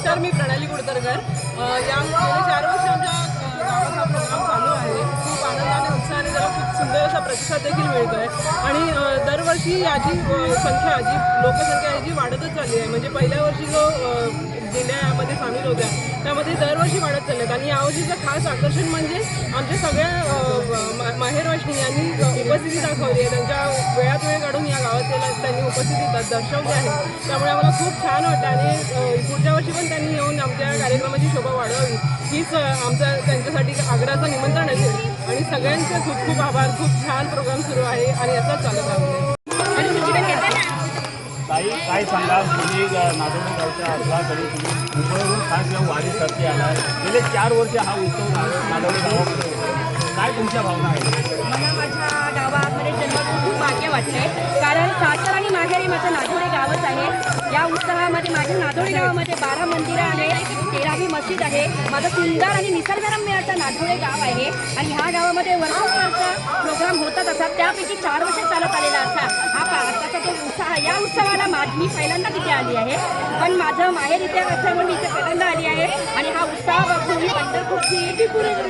नमस्कार मी प्रणाली कुडतरकर यामुळे या चार वर्ष आमच्या गावाचा प्रोग्राम चालू आहे. खूप आनंदाने उत्साहाने त्याला खूप सुंदर असा प्रतिसाद देखील मिळतो आहे आणि दरवर्षी याची संख्या जी लोकसंख्या आहे जी वाढतच चालली आहे. म्हणजे पहिल्या वर्षी जो जिल्ह्यामध्ये यामध्ये सामील होत्या त्यामध्ये दरवर्षी वाढत चालल्यात आणि यावर्षीचं खास आकर्षण म्हणजे आमच्या सगळ्या मा- माहेरवाशिनी यांनी उपस्थिती दाखवली आहे. त्यांच्या वेळात वेळ काढून या गावात त्यांनी उपस्थिती द- दर्शवली आहे. त्यामुळे आम्हाला खूप छान वाटतं आणि पुढच्या वर्षी पण त्यांनी येऊन आमच्या कार्यक्रमाची शोभा वाढवावी. हीच आमचं आमचा त्यांच्यासाठी आग्रहाचं निमंत्रण असेल. आणि सगळ्यांचे खूप खूप आभार. खूप छान प्रोग्राम सुरू आहे आणि याचाच चालत आहे काही काय सांगाल तुम्ही नागोबा गावच्या अर्धाकडे तुम्ही मुंबईवरून खास या वारीसाठी आलाय. गेले चार वर्ष हा उत्सव नागोबा गावामध्ये. काय तुमच्या भावना आहेत? मला माझ्या गावामध्ये जन्म खूप भाग्य वाटले कारण सासर आणि माहेर माझं नागोडे गावच आहे. या उत्सवामध्ये माझ्या नागोडे गावामध्ये बारा मंदिरं आहेत तेरावी मस्जिद आहे. माझं सुंदर आणि निसर्गरम्य असं नागोडे गाव आहे. आणि ह्या गावामध्ये वर्षोवर्ष प्रोग्राम होतात असा त्यापैकी चार वर्ष चालत आलेला असा हा उत्सवाला माझ मी पहिल्यांदा तिथे आली आहे. पण माझं माहेर इथे असल्यामुळे मी इथे पहिल्यांदा आली आहे. आणि हा उत्साह बघून पंढरपूरची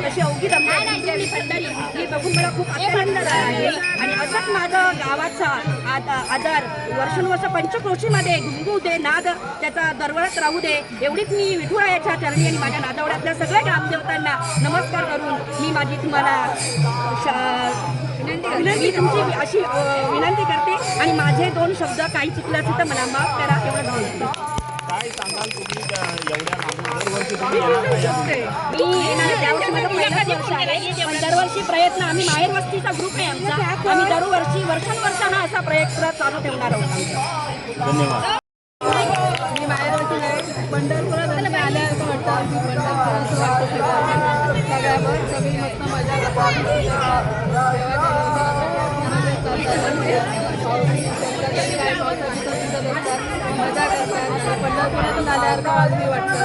अशी अवघी रंगाची पंढरी ही बघून मला खूप आनंद झाला आहे. आणि असंच माझं गावाचा आद- आदर वर्षानुवर्ष पंचक्रोशीमध्ये घुंगू दे नाद त्याचा दरवळत राहू दे. एवढीच मी विठुरायाच्या चरणी आणि माझ्या नादवड्यातल्या सगळ्या ग्रामदेवतांना नमस्कार करून मी माझी तुम्हाला श- विनंती तुमची अशी विनंती करते आणि माझे दोन शब्द काही चुकले असेल तर मला माफ करा एवढं दरवर्षी प्रयत्न आम्ही माहेर वस्तीचा ग्रुप आहे आमचा आम्ही दरवर्षी वर्षानुवर्ष हा असा प्रयत्न चालू ठेवणार आहोत धन्यवाद मी आहे पंढरपुरात आणि आल्यासारखं वाटतं सगळ्यावर सगळी मस्त मजा करतात मजा करतात पंढरपुरातून वाटतं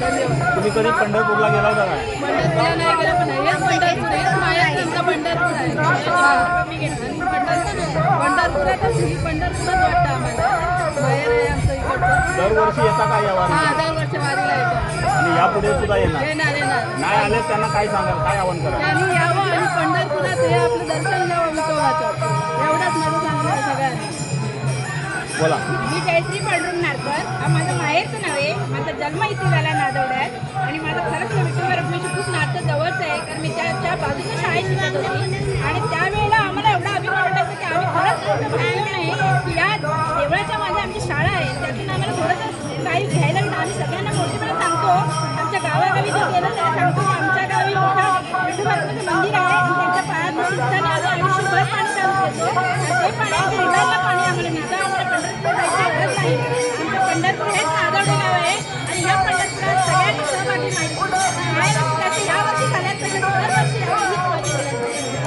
धन्यवाद तुम्ही कधी पंढरपूरला गेला होता का पंढरपूरला नाही गेलं पण हेच पंढरपूर हेच माया त्यांचा पंढरपूर आहे. मी गेलो. आणि पंढरपूर पंढरपुरातच ही पंढरपूरच वाटतं आम्हाला आहे आमचं इकडचं दरवर्षी येता का या वारी हा दरवर्षी वारीला येतो आणि यापुढे सुद्धा येणार येणार येणार नाही आले त्यांना काय सांगाल काय आव्हान करा त्यांनी यावं आणि बोला. मी जयश्री पांडुरंग नारकर. हा माझं माहेरचं नाव आहे. माझा जन्म इथे झाला नादवड्यात. आणि माझं खरंच त्या विठोबा खूप नातं जवळच आहे. कारण मी त्या त्या बाजूच्या शाळेत शिकत होती. आणि त्यावेळेला आम्हाला एवढा अभिमान वाटायचा की आम्ही खरंच मोठं भाग्य आहे की या देवळाच्या माझ्या आमची शाळा आहे. त्यातून आम्हाला थोडंसं काही घ्यायला मिळतं. आम्ही सगळ्यांना मोठेपणा सांगतो. आमच्या गावागावी जर गेलं तर सांगतो की आमच्या गावी मोठं विठोबा रखमेचं मंदिर आहे. आणि त्यांच्या पायात सिद्धाने आम्ही आयुष्यभर पाणी चालू घेतो ते पाणी पाणी आम्हाला मिळतं. आम्हाला नाही आमचं पंढरपूर हेच नागावडे गाव आहे. आणि या पंढरपुरात सगळ्यांनी सहभागी माहिती यावर्षी दरवर्षी.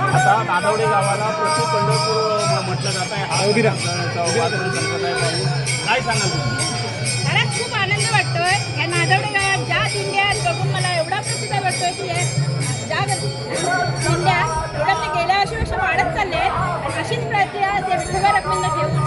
आता नादावडे गावाला प्रति पंढरपूर म्हटलं जात आहे हा काय सांगाल खरंच खूप आनंद वाटतोय. या नादवडे गावात ज्या दिंड्या आहेत बघून मला एवढा प्रतिसाद वाटतोय की हे ज्या दिंड्या एवढ्या गेल्या वर्षीपेक्षा वाढत चालले आहेत. आणि अशीच प्रक्रिया ते विठोबा रखमेंना ठेवून हे